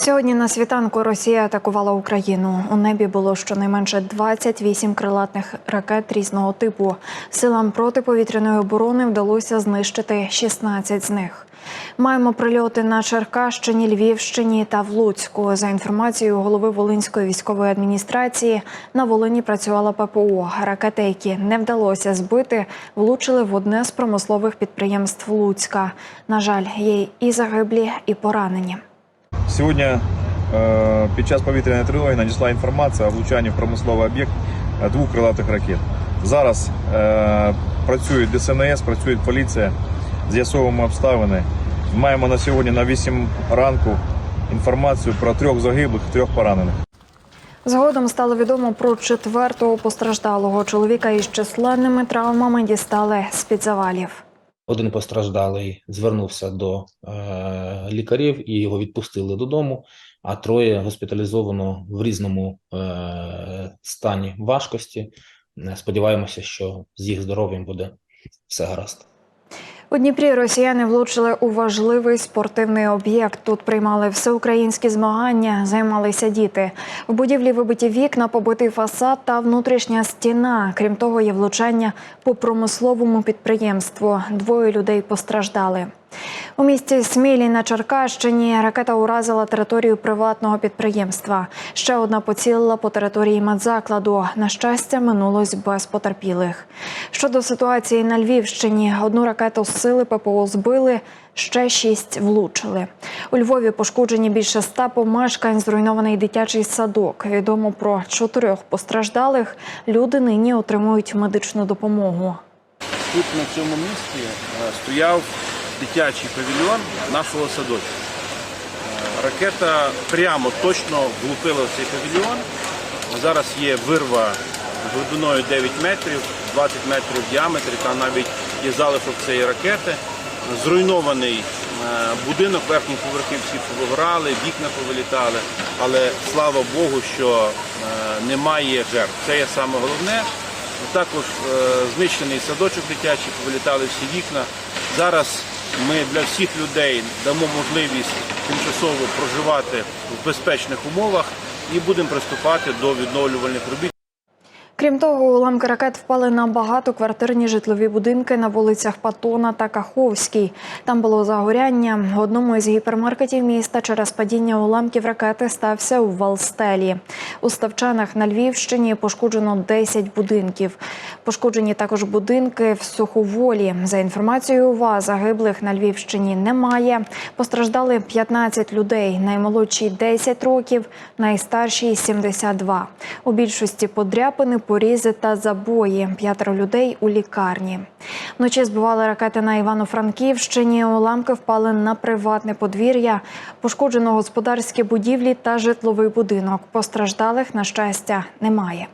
Сьогодні на світанку Росія атакувала Україну. У небі було щонайменше 28 крилатних ракет різного типу. Силам протиповітряної оборони вдалося знищити 16 з них. Маємо прильоти на Черкащині, Львівщині та в Луцьку. За інформацією голови Волинської військової адміністрації, на Волині працювала ППО. Ракети, які не вдалося збити, влучили в одне з промислових підприємств Луцька. На жаль, є і загиблі, і поранені. Сьогодні е, під час повітряної тривоги надійшла інформація о влучанні в промисловий об'єкт е, двох крилатих ракет. Зараз е, працюють ДСНС, працює поліція, з'ясовуємо обставини. Маємо на сьогодні на 8 ранку інформацію про трьох загиблих, трьох поранених. Згодом стало відомо про четвертого постраждалого чоловіка із численними травмами дістали з-під завалів. Один постраждалий звернувся до е, лікарів і його відпустили додому, а троє госпіталізовано в різному е, стані важкості. Е, Сподіваємося, що з їх здоров'ям буде все гаразд. У Дніпрі росіяни влучили у важливий спортивний об'єкт. Тут приймали всеукраїнські змагання, займалися діти. В будівлі вибиті вікна, побитий фасад та внутрішня стіна. Крім того, є влучання по промисловому підприємству. Двоє людей постраждали. У місті Смілі на Черкащині ракета уразила територію приватного підприємства. Ще одна поцілила по території медзакладу. На щастя, минулось без потерпілих. Щодо ситуації на Львівщині, одну ракету з сили ППО збили, ще шість влучили. У Львові пошкоджені більше ста помешкань, зруйнований дитячий садок. Відомо про чотирьох постраждалих. Люди нині отримують медичну допомогу. Тут на цьому місці е, стояв дитячий павільйон нашого садочку. Е, Ракета прямо точно влупила в цей павільйон. Зараз є вирва глибиною 9 метрів, 20 метрів в діаметрі, там навіть є залишок цієї ракети. Зруйнований е, будинок, верхні поверхи всі повиграли, вікна повилітали, але слава Богу, що е, немає жертв. Це є саме головне. Також е, знищений садочок дитячий, повилітали всі вікна. Зараз ми для всіх людей дамо можливість тимчасово проживати в безпечних умовах і будемо приступати до відновлювальних робіт. Крім того, уламки ракет впали на багатоквартирні житлові будинки на вулицях Патона та Каховській. Там було загоряння. В одному із гіпермаркетів міста через падіння уламків ракети стався у Валстелі. У Ставчанах на Львівщині пошкоджено 10 будинків. Пошкоджені також будинки в Суховолі. За інформацією УВА, загиблих на Львівщині немає. Постраждали 15 людей. Наймолодші 10 років, найстарші 72. У більшості подряпини, порізи та забої. П'ятеро людей у лікарні. Вночі збивали ракети на Івано-Франківщині. Уламки впали на приватне подвір'я. Пошкоджено господарські будівлі та житловий будинок. Постраждалих, на щастя, немає.